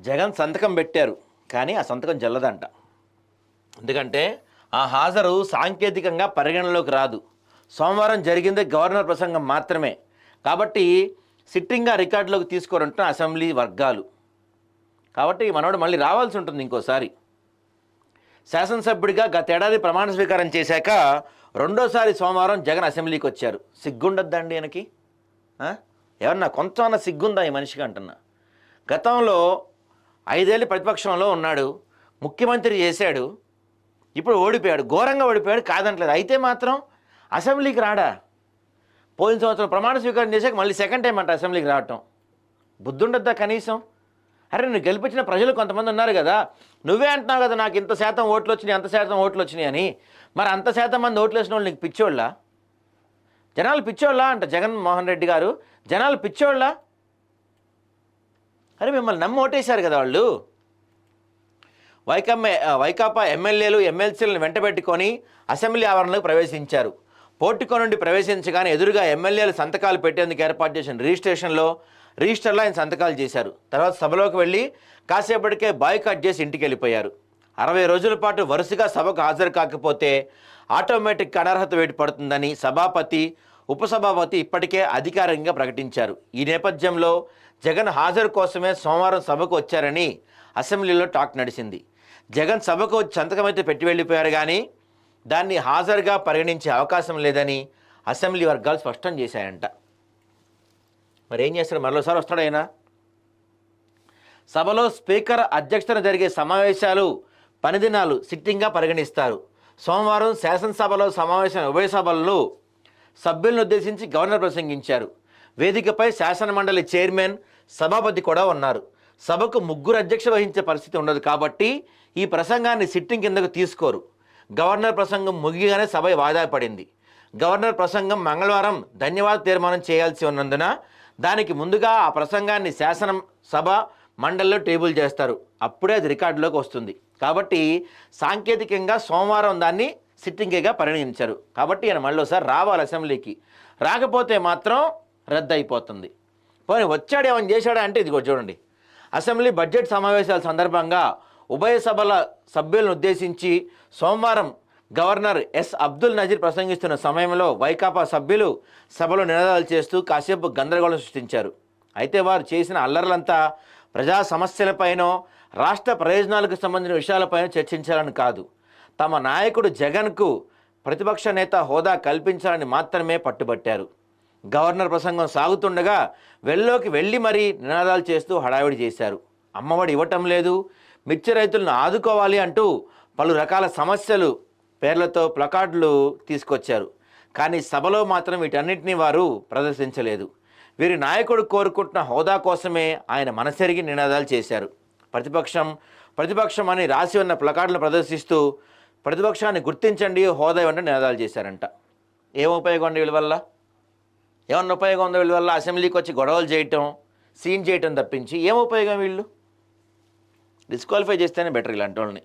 జగన్ సంతకం పెట్టారు కానీ ఆ సంతకం జల్లదంట. ఎందుకంటే ఆ హాజరు సాంకేతికంగా పరిగణలోకి రాదు. సోమవారం జరిగింది గవర్నర్ ప్రసంగం మాత్రమే. కాబట్టి సిట్టింగ్గా రికార్డులోకి తీసుకోరంటున్న అసెంబ్లీ వర్గాలు. కాబట్టి మనోడు మళ్ళీ రావాల్సి ఉంటుంది ఇంకోసారి. శాసనసభ్యుడిగా గతేడాది ప్రమాణ స్వీకారం చేశాక రెండోసారి సోమవారం జగన్ అసెంబ్లీకి వచ్చారు. సిగ్గుండద్దండి ఈయనకి? ఆ? ఏమన్నా సిగ్గుందా ఈ మనిషికి అంటున్నా. గతంలో ఐదేళ్ళు ప్రతిపక్షంలో ఉన్నాడు ముఖ్యమంత్రి చేశాడు ఇప్పుడు ఓడిపోయాడు ఘోరంగా ఓడిపోయాడు కాదంటలేదు. అయితే మాత్రం అసెంబ్లీకి రాడా? పోయిన సంవత్సరం ప్రమాణ స్వీకారం చేశాక మళ్ళీ సెకండ్ టైం అంట అసెంబ్లీకి రావటం. బుద్ధుండద్దా కనీసం? అరే నువ్వు గెలిపించిన ప్రజలు కొంతమంది ఉన్నారు కదా నువ్వే అంటున్నావు కదా నాకు ఇంత శాతం ఓట్లు వచ్చినాయి అంత శాతం ఓట్లు వచ్చినాయి అని. మరి అంత శాతం మంది ఓట్లు వేసిన వాళ్ళు నీకు పిచ్చోళ్ళా? జనాలు పిచ్చోళ్ళా అంట జగన్మోహన్ రెడ్డి గారు. జనాలు పిచ్చోళ్ళా? అరే మిమ్మల్ని నమ్మి ఓటేశారు కదా వాళ్ళు. వైకమ్మ వైకాపా ఎమ్మెల్యేలు ఎమ్మెల్సీలను వెంటబెట్టుకొని అసెంబ్లీ ఆవరణలోకి ప్రవేశించారు. పోర్టికో నుండి ప్రవేశించగానే ఎదురుగా ఎమ్మెల్యేలు సంతకాలు పెట్టేందుకు ఏర్పాటు చేసిన రిజిస్ట్రేషన్లో రిజిస్టర్లో ఆయన సంతకాలు చేశారు. తర్వాత సభలోకి వెళ్ళి కాసేపటికే బాయ్కాట్ చేసి ఇంటికి వెళ్ళిపోయారు. అరవై రోజుల పాటు వరుసగా సభకు హాజరు కాకపోతే ఆటోమేటిక్ అనర్హత వేటు పడుతుందని సభాపతి ఉపసభాపతి ఇప్పటికే అధికారికంగా ప్రకటించారు. ఈ నేపథ్యంలో జగన్ హాజరు కోసమే సోమవారం సభకు వచ్చారని అసెంబ్లీలో టాక్ నడిచింది. జగన్ సభకు సంతకమైతే పెట్టి వెళ్ళిపోయారు కానీ దాన్ని హాజరుగా పరిగణించే అవకాశం లేదని అసెంబ్లీ వర్గాలు స్పష్టం చేశాయంట. మరి ఏం చేస్తారు మరోసారి వస్తాడైనా సభలో స్పీకర్ అధ్యక్షతన జరిగే సమావేశాలు పనిదినాలు సిట్టింగ్గా పరిగణిస్తారు. సోమవారం శాసనసభలో సమావేశం ఉభయ సభల్లో సభ్యులను ఉద్దేశించి గవర్నర్ ప్రసంగించారు. వేదికపై శాసన మండలి చైర్మన్ సభాపతి కూడా ఉన్నారు. సభకు ముగ్గురు అధ్యక్ష వహించే పరిస్థితి ఉండదు కాబట్టి ఈ ప్రసంగాన్ని సిట్టింగ్ కిందకు తీసుకోరు. గవర్నర్ ప్రసంగం ముగిగానే సభ వాదాపడింది గవర్నర్ ప్రసంగం మంగళవారం ధన్యవాద తీర్మానం చేయాల్సి ఉన్నందున దానికి ముందుగా ఆ ప్రసంగాన్ని శాసనం సభ మండలిలో టేబుల్ చేస్తారు. అప్పుడే అది రికార్డులోకి వస్తుంది. కాబట్టి సాంకేతికంగా సోమవారం దాన్ని సిట్టింగేగా పరిగణించారు కాబట్టి ఆయన మళ్ళీ ఒకసారి రావాలి అసెంబ్లీకి. రాకపోతే మాత్రం రద్దు అయిపోతుంది పోనీ వచ్చాడు ఏమైనా చేశాడా అంటే ఇదిగో చూడండి. అసెంబ్లీ బడ్జెట్ సమావేశాల సందర్భంగా ఉభయ సభల సభ్యులను ఉద్దేశించి సోమవారం గవర్నర్ ఎస్ అబ్దుల్ నజీర్ ప్రసంగిస్తున్న సమయంలో వైకాపా సభ్యులు సభలో నినాదాలు చేస్తూ కాసేపు గందరగోళం సృష్టించారు. అయితే వారు చేసిన అల్లర్లంతా ప్రజా సమస్యలపైనో రాష్ట్ర ప్రయోజనాలకు సంబంధించిన విషయాలపైన చర్చించాలని కాదు. తమ నాయకుడు జగన్కు ప్రతిపక్ష నేత హోదా కల్పించాలని మాత్రమే పట్టుబట్టారు. గవర్నర్ ప్రసంగం సాగుతుండగా వెల్లోకి వెళ్ళి మరీ నినాదాలు చేస్తూ హడావిడి చేశారు. అమ్మఒడి ఇవ్వటం లేదు మిర్చి రైతులను ఆదుకోవాలి అంటూ పలు రకాల సమస్యలు పేర్లతో ప్లకార్డులు తీసుకొచ్చారు. కానీ సభలో మాత్రం వీటన్నిటిని వారు ప్రదర్శించలేదు. వీరి నాయకుడు కోరుకుంటున్న హోదా కోసమే ఆయన మనసెరిగి నినాదాలు చేశారు. ప్రతిపక్షం ప్రతిపక్షం అని రాసి ఉన్న ప్లకార్డులను ప్రదర్శిస్తూ ప్రతిపక్షాన్ని గుర్తించండి హోదా ఇవ్వండి నినాదాలు చేశారంట. ఏం ఉపయోగం ఉంది వీళ్ళ వల్ల? ఏమన్నా ఉపయోగం ఉందో వీళ్ళ వల్ల? అసెంబ్లీకి వచ్చి గొడవలు చేయటం సీన్ చేయటం తప్పించి ఏం ఉపయోగం వీళ్ళు? డిస్క్వాలిఫై చేస్తేనే బెటర్ ఇలాంటి వాళ్ళని.